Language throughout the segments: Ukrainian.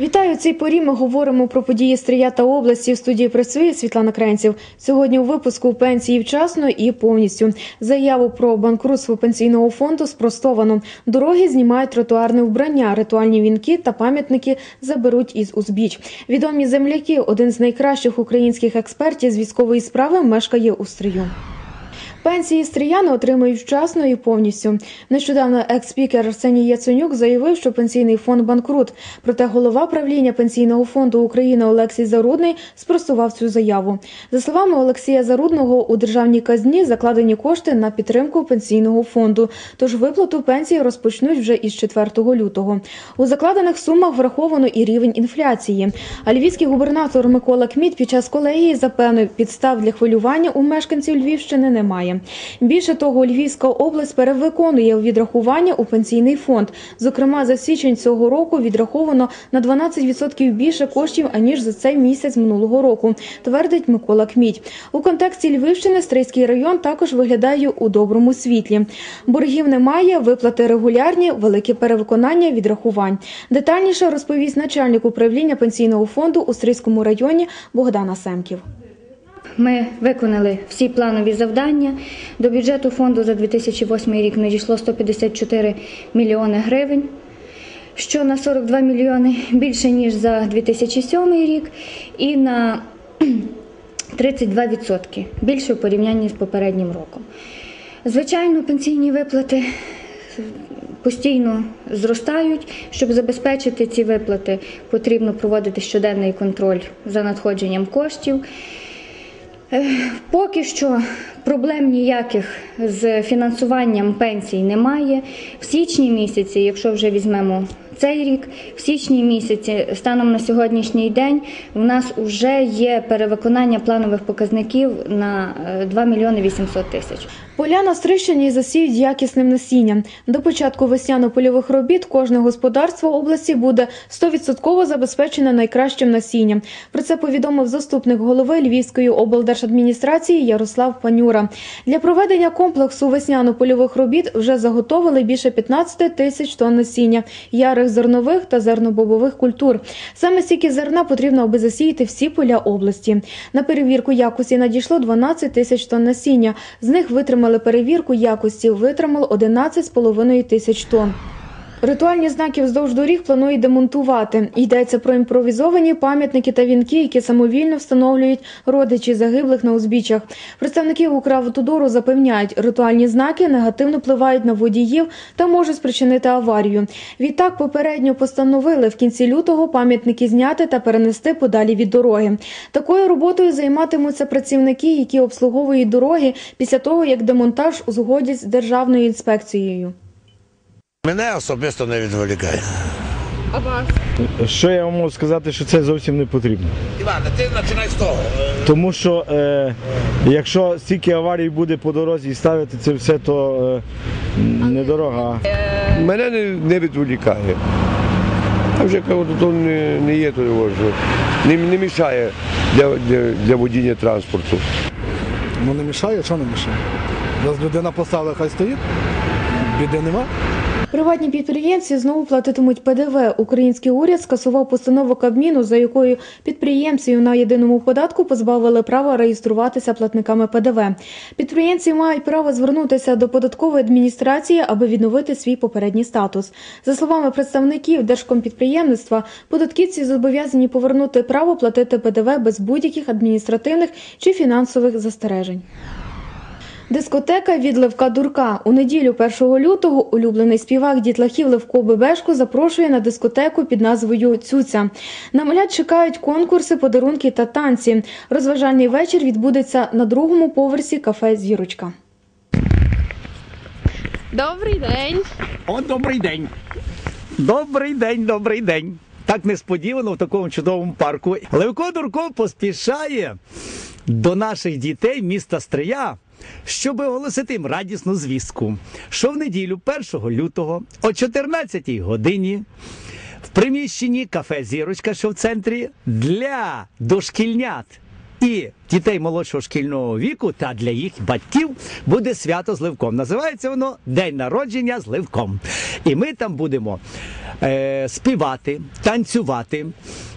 Вітаю у цій порі. Ми говоримо про події Стрия та області. В студії працює Світлана Кренців. Сьогодні у випуску пенсії вчасно і повністю. Заяву про банкрутство пенсійного фонду спростовано. Дороги знімають тротуарне вбрання, ритуальні вінки та пам'ятники заберуть із узбіч. Відомі земляки, один з найкращих українських експертів з військової справи, мешкає у Стрию. Пенсії стріяни отримують вчасно і повністю. Нещодавно екс-спікер Арсеній Яценюк заявив, що пенсійний фонд банкрут. Проте голова правління пенсійного фонду України Олексій Зарудний спростував цю заяву. За словами Олексія Зарудного, у державній казні закладені кошти на підтримку пенсійного фонду. Тож виплату пенсії розпочнуть вже із 4 лютого. У закладених сумах враховано і рівень інфляції. А львівський губернатор Микола Кміт під час колегії запевнив, підстав для хвилювання у мешканців Львівщини немає. Більше того, Львівська область перевиконує відрахування у пенсійний фонд. Зокрема, за січень цього року відраховано на 12% більше коштів аніж за цей місяць минулого року, твердить Микола Кмідь. У контексті Львівщини Стрийський район також виглядає у доброму світлі. Боргів немає, виплати регулярні, велике перевиконання відрахувань. Детальніше розповість начальник управління пенсійного фонду у Стрийському районі Богдана Семків. Ми виконали всі планові завдання. До бюджету фонду за 2008 рік надійшло 154 мільйони гривень, що на 42 мільйони більше ніж за 2007 рік, і на 32% більше в порівнянні з попереднім роком. Звичайно, пенсійні виплати постійно зростають. Щоб забезпечити ці виплати, потрібно проводити щоденний контроль за надходженням коштів. Е, Поки що проблем ніяких з фінансуванням пенсій немає. В січні місяці, якщо вже візьмемо цей рік, в січні місяці, станом на сьогоднішній день, в нас вже є перевиконання планових показників на е, 2 мільйони 800 тисяч. Поля на Стрищині засіють якісним насінням. До початку весняно-польових робіт кожне господарство області буде 100% забезпечене найкращим насінням. Про це повідомив заступник голови Львівської облдержадміністрації Ярослав Панюра. Для проведення комплексу весняно-польових робіт вже заготовили більше 15 тисяч тонн насіння, ярих зернових та зернобобових культур. Саме стільки зерна потрібно, аби засіяти всі поля області. На перевірку якості надійшло 12 тисяч тонн насіння. З них витримали перевірку якості, витримало 11,5 тисяч тонн. Ритуальні знаки вздовж доріг планують демонтувати. Йдеться про імпровізовані пам'ятники та вінки, які самовільно встановлюють родичі загиблих на узбіччях. Представники Укравтодору запевняють, ритуальні знаки негативно впливають на водіїв та можуть спричинити аварію. Відтак попередньо постановили в кінці лютого пам'ятники зняти та перенести подалі від дороги. Такою роботою займатимуться працівники, які обслуговують дороги після того, як демонтаж узгодять з державною інспекцією. Мене особисто не відволікає. Що я вам можу сказати, що це зовсім не потрібно. Іване, ти починай з того. Тому що е, якщо стільки аварій буде по дорозі і ставити це все, то е, не дорога. Мене не, не відволікає. А вже кажу, то не, не є то його, що не, не мішає для, для, для водіння транспорту. Ну не мішає, що не мішає? Раз людина поставила, хай стоїть, біди нема. Приватні підприємці знову платитимуть ПДВ. Український уряд скасував постанову Кабміну, за якою підприємців на єдиному податку позбавили права реєструватися платниками ПДВ. Підприємці мають право звернутися до податкової адміністрації, аби відновити свій попередній статус. За словами представників Держкомпідприємництва, податківці зобов'язані повернути право платити ПДВ без будь-яких адміністративних чи фінансових застережень. Дискотека від Левка Дурка. У неділю 1 лютого улюблений співак дітлахів Левко Бебешко запрошує на дискотеку під назвою Цюця. На малят чекають конкурси, подарунки та танці. Розважальний вечір відбудеться на другому поверсі кафе Зірочка. Добрий день. О, добрий день. Добрий день, добрий день. Так несподівано в такому чудовому парку. Левко Дурко поспішає до наших дітей міста Стрия, щоб оголосити їм радісну звістку, що в неділю 1 лютого о 14 годині в приміщенні кафе Зірочка, що в центрі, для дошкільнят І дітей молодшого шкільного віку та для їх батьків буде свято з ливком. Називається воно День народження з ливком. І ми там будемо е, співати, танцювати,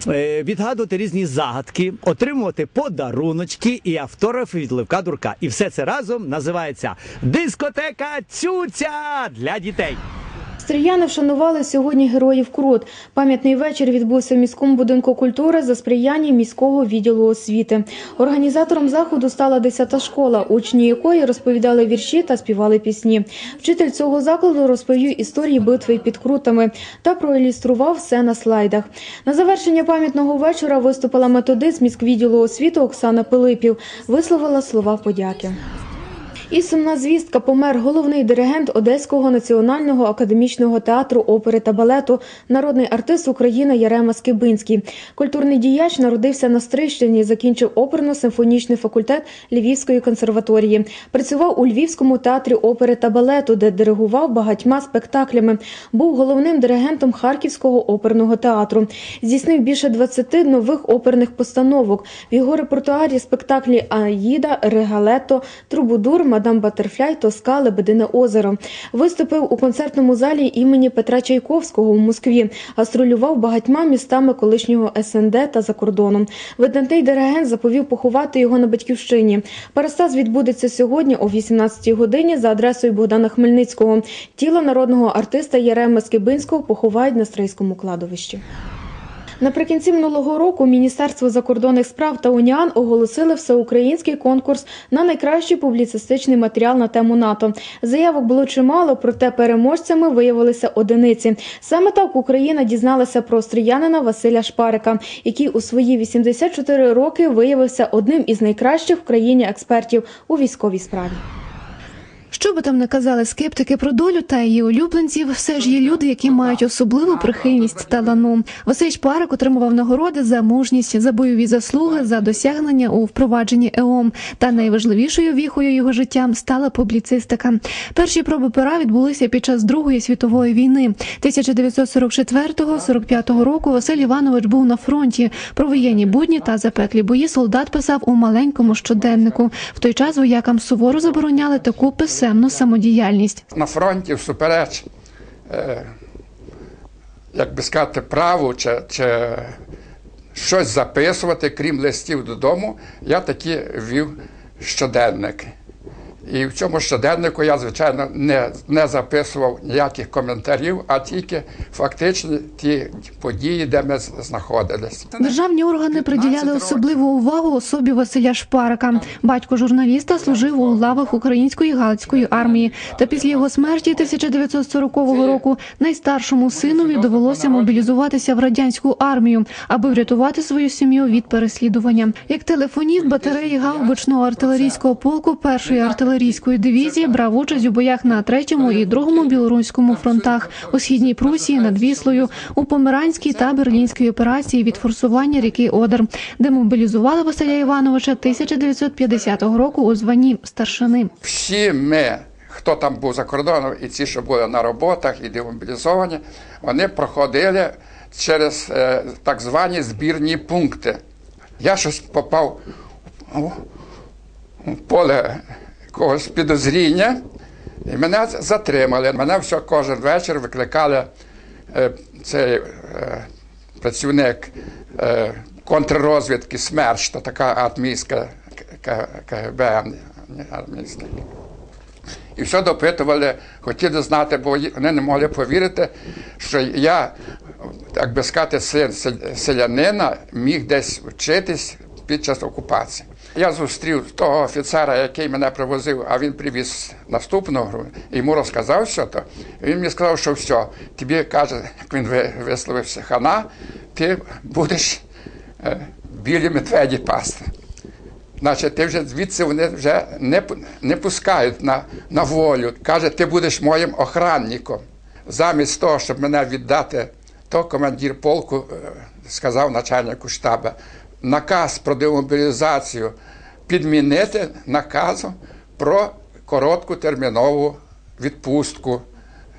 е, відгадувати різні загадки, отримувати подаруночки і автографи від Левка Дурка. І все це разом називається дискотека Цюця для дітей. Стріяни вшанували сьогодні героїв Крут. Пам'ятний вечір відбувся в міському будинку культури за сприяння міського відділу освіти. Організатором заходу стала 10-та школа, учні якої розповідали вірші та співали пісні. Вчитель цього закладу розповів історії битви під крутами та проілюстрував все на слайдах. На завершення пам'ятного вечора виступила методист міськвідділу освіти Оксана Пилипів. Висловила слова подяки. І сумна звістка помер головний диригент Одеського національного академічного театру опери та балету, народний артист України Ярема Скибинський. Культурний діяч народився на Стрищині, закінчив оперно-симфонічний факультет Львівської консерваторії. Працював у Львівському театрі опери та балету, де диригував багатьма спектаклями. Був головним диригентом Харківського оперного театру. Здійснив більше 20 нових оперних постановок. В його репертуарі спектаклі Аїда, Регалето, Трубудур, Мадам Батерфляй, Тоска, Лебедине озеро. Виступив у концертному залі імені Петра Чайковського у Москві. Гастролював багатьма містами колишнього СНД та за кордоном. Видатний диригент заповів поховати його на батьківщині. Перестаз відбудеться сьогодні о 18-й годині за адресою Богдана Хмельницького. Тіло народного артиста Ярема Скибинського поховають на Стрийському кладовищі. Наприкінці минулого року Міністерство закордонних справ та УНІАН оголосили всеукраїнський конкурс на найкращий публіцистичний матеріал на тему НАТО. Заявок було чимало, проте переможцями виявилися одиниці. Саме так Україна дізналася про стріянина Василя Шпарика, який у свої 84 роки виявився одним із найкращих в країні експертів у військовій справі. Що би там не казали скептики про долю та її улюбленців, все ж є люди, які мають особливу прихильність талану. Василь Шпарик отримував нагороди за мужність, за бойові заслуги, за досягнення у впровадженні ЕОМ. Та найважливішою віхою його життя стала публіцистика. Перші проби пера відбулися під час Другої світової війни. 1944-45 року Василь Іванович був на фронті. Про воєнні будні та запеклі бої солдат писав у маленькому щоденнику. В той час воякам суворо забороняли таку писемну самодіяльність. на фронті всупереч, е, як би сказати, праву чи, чи щось записувати, крім листів додому, я такі вів щоденник. І в цьому щоденнику я, звичайно, не, не записував ніяких коментарів, а тільки фактично ті події, де ми знаходились. Державні органи приділяли особливу увагу особі Василя Шпарика. Батько журналіста служив у лавах української галицької армії. Та після його смерті 1940 року найстаршому синові довелося мобілізуватися в радянську армію, аби врятувати свою сім'ю від переслідування. Як телефоніст батареї гаубичного артилерійського полку першої артилерійської дивізії брав участь у боях на третьому і другому білоруському фронтах у східній Прусії над Віслою, у Померанській та Берлінській операції від форсування ріки Одер, де мобілізували Василя Івановича 1950 року у званні старшини. всі ми, хто там був за кордоном, і ті, що були на роботах, і демобілізовані, вони проходили через е, так звані збірні пункти. Я щось попав у поле якогось підозріння, і мене затримали. Мене все кожен вечір викликали е, цей е, працівник е, контррозвідки СМЕРШ, то така армійська КГБ, армійська. І все допитували, хотіли знати, бо вони не могли повірити, що я, так би сказати, син селянина міг десь вчитись під час окупації. Я зустрів того офіцера, який мене привозив, а він привіз наступного, і йому розказав все то. Він мені сказав, що все, тобі каже, як він висловився, хана, ти будеш е, білі медведі пасти. Значить, ти вже звідси вони вже не, не пускають на, на волю. Каже, ти будеш моїм охранником. Замість того, щоб мене віддати, то командир полку е, сказав начальнику штабу, наказ про демобілізацію підмінити наказом про коротку термінову відпустку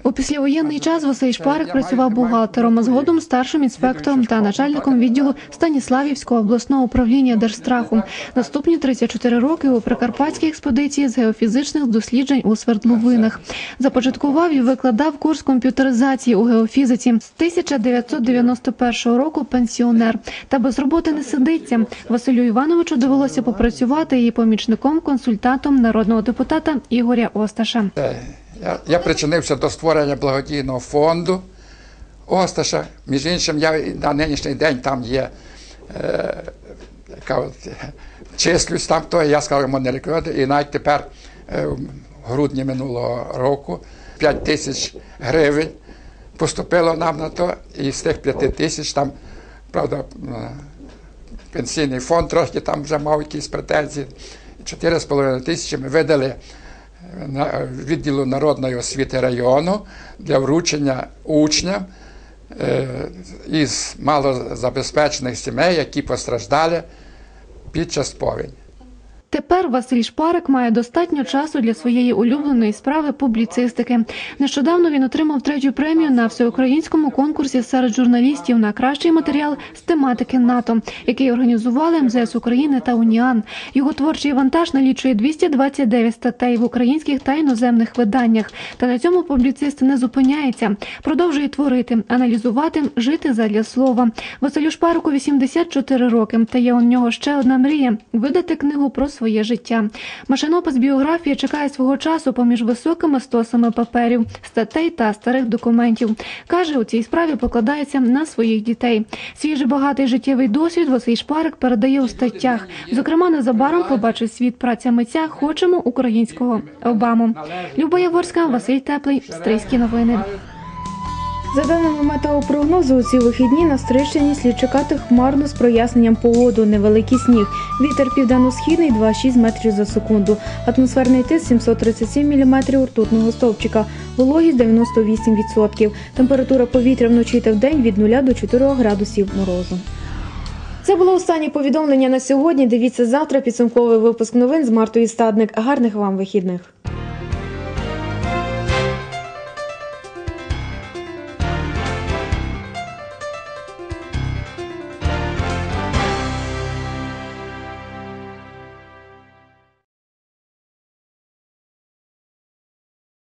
У післявоєнний час Василь Шпарик працював бухгалтером, а згодом старшим інспектором та начальником відділу Станіславівського обласного управління Держстраху. Наступні 34 роки у прикарпатській експедиції з геофізичних досліджень у свердловинах. Започаткував і викладав курс комп'ютеризації у геофізиці. З 1991 року пенсіонер. Та без роботи не сидиться. Василю Івановичу довелося попрацювати і помічником-консультантом народного депутата Ігоря Осташа. Я, я причинився до створення благодійного фонду Осташа. Між іншим, я на нинішній день там є. Е, числюсь там, то я сказав йому не рекомендую. І навіть тепер, е, в грудні минулого року, 5 тисяч гривень поступило нам на то, і з тих 5 тисяч там, правда, пенсійний фонд трохи там вже мав якісь претензії. 4,5 тисячі ми видали відділу народної освіти району для вручення учням е, із малозабезпечених сімей, які постраждали під час повені. Тепер Василь Шпарик має достатньо часу для своєї улюбленої справи публіцистики. Нещодавно він отримав третю премію на всеукраїнському конкурсі серед журналістів на кращий матеріал з тематики НАТО, який організували МЗС України та Уніан. Його творчий вантаж налічує 229 статей в українських та іноземних виданнях. Та на цьому публіцист не зупиняється. Продовжує творити, аналізувати, жити задля слова. Василю Шпарику 84 роки. Та є у нього ще одна мрія видати книгу про своє життя. Машинопис біографії чекає свого часу поміж високими стосами паперів, статей та старих документів. Каже, у цій справі покладається на своїх дітей. Свій же багатий життєвий досвід Василь Шпарик передає у статтях. Зокрема, незабаром побачить світ праця митця Хочемо українського Обаму. Люба Яворська, Василь Теплий, Стрийські новини. За даними метеопрогнозу, у ці вихідні на Стрищині слід чекати хмарну з проясненням погоду, невеликий сніг. Вітер південно-східний 2,6 метрів за секунду. Атмосферний тиск 737 міліметрів ртутного стовпчика. Вологість 98%. Температура повітря вночі та вдень від 0 до 4 градусів морозу. Це було останнє повідомлення на сьогодні. Дивіться завтра підсумковий випуск новин з Мартою Стадник. Гарних вам вихідних.